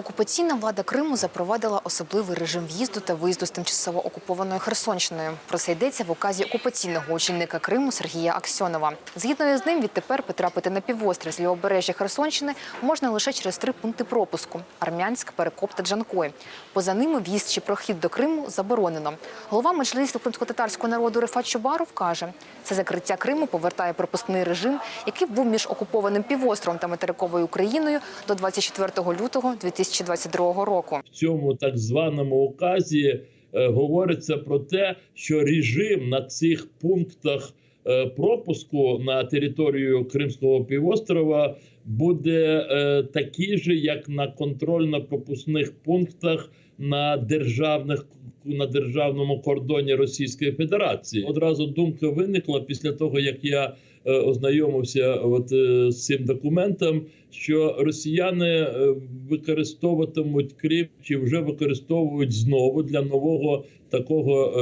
Окупаційна влада Криму запровадила особливий режим в'їзду та виїзду з тимчасово окупованою Херсонщиною. Про це йдеться в указі окупаційного очільника Криму Сергія Аксьонова. Згідно з ним, відтепер потрапити на півострів з лівобережжя Херсонщини можна лише через три пункти пропуску: Армянськ, Перекоп та Джанкой. Поза ними в'їзд чи прохід до Криму заборонено. Голова меджлісу кримськотатарського народу Рефат Чубаров каже, це закриття Криму повертає пропускний режим, який був між окупованим півостровом та материковою Україною до 24 лютого 2022 року. в цьому так званому указі е, говориться про те, що режим на цих пунктах е, пропуску на територію Кримського півострова буде е, такий же, як на контрольно-пропускних пунктах на державних на державному кордоні Російської Федерації. Одразу думка виникла після того, як я е, ознайомився от, е, з цим документом, що росіяни е, використовуватимуть Крим чи вже використовують знову для нового такого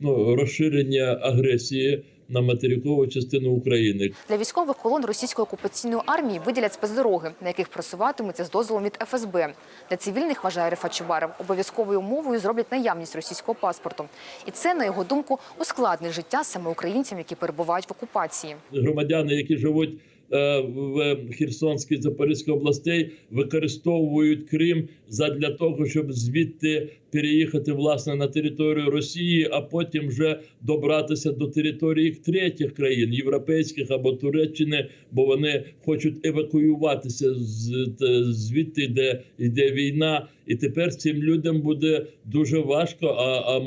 ну, розширення агресії на материкову частину України. Для військових колон російської окупаційної армії виділять спецдороги, на яких просуватимуться з дозволом від ФСБ. Для цивільних, вважає Рефат Чубаров, обов'язковою умовою зроблять наявність російського паспорту. І це, на його думку, ускладнить життя саме українцям, які перебувають в окупації. громадяни, які живуть в Херсонській Запорізькій областей, використовують Крим задля того, щоб звідти переїхати власне на територію Росії, а потім вже добратися до території третіх країн, європейських або Туреччини, бо вони хочуть евакуюватися з звідти, де йде війна. І тепер цим людям буде дуже важко, а, а,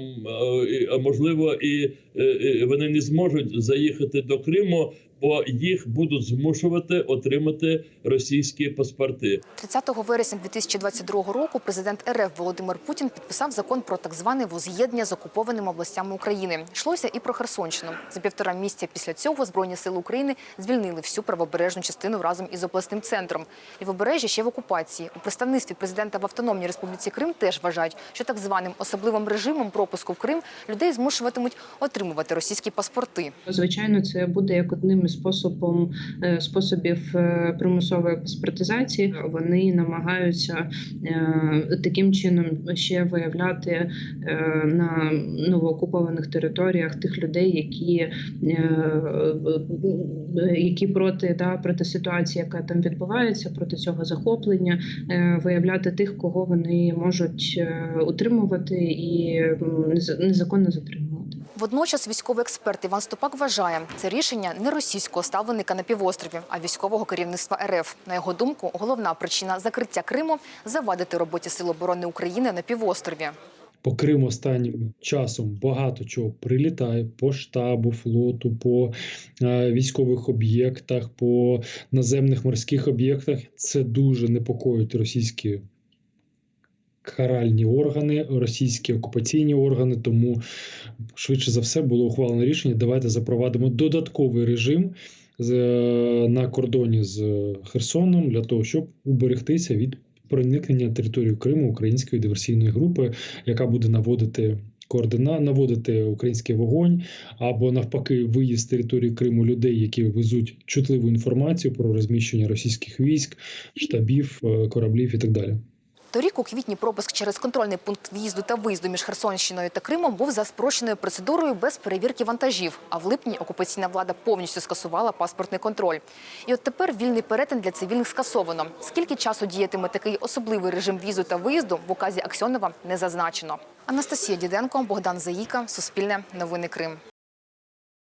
а, можливо, і е, е, вони не зможуть заїхати до Криму, бо їх будуть змушувати отримати російські паспорти. 30 вересня 2022 року президент РФ Володимир Путін підписав закон про так зване воз'єднання з окупованими областями України. Йшлося і про Херсонщину. За півтора місяця після цього Збройні сили України звільнили всю правобережну частину разом із обласним центром. Лівобережжя ще в окупації. У представництві президента в Автономній Республіці Крим теж вважають, що так званим особливим режимом пропуску в Крим людей змушуватимуть отримувати російські паспорти. Звичайно, це буде як одним із способом е, способів е, примусової паспортизації. Вони намагаються е, таким чином ще виявляти на новоокупованих територіях тих людей, які, які проти да проти ситуації, яка там відбувається, проти цього захоплення, виявляти тих, кого вони можуть утримувати і незаконно затримувати. Водночас військовий експерт Іван Ступак вважає, це рішення не російського ставленика на півострові, а військового керівництва РФ. На його думку, головна причина закриття Криму завадити роботі Сил оборони України на півострові. По Криму останнім часом багато чого прилітає по штабу, флоту, по е, військових об'єктах, по наземних морських об'єктах. Це дуже непокоїть російські каральні органи, російські окупаційні органи. Тому швидше за все було ухвалено рішення. Давайте запровадимо додатковий режим з, е, на кордоні з Херсоном для того, щоб уберегтися від проникнення на територію Криму української диверсійної групи, яка буде наводити координа, наводити український вогонь, або навпаки, виїзд з території Криму людей, які везуть чутливу інформацію про розміщення російських військ, штабів, е, кораблів і так далі. Торік у квітні пропуск через контрольний пункт в'їзду та виїзду між Херсонщиною та Кримом був за спрощеною процедурою без перевірки вантажів. А в липні окупаційна влада повністю скасувала паспортний контроль. І от тепер вільний перетин для цивільних скасовано. Скільки часу діятиме такий особливий режим в'їзду та виїзду в указі Аксьонова не зазначено. Анастасія Діденко, Богдан Заїка, Суспільне, Новини Крим.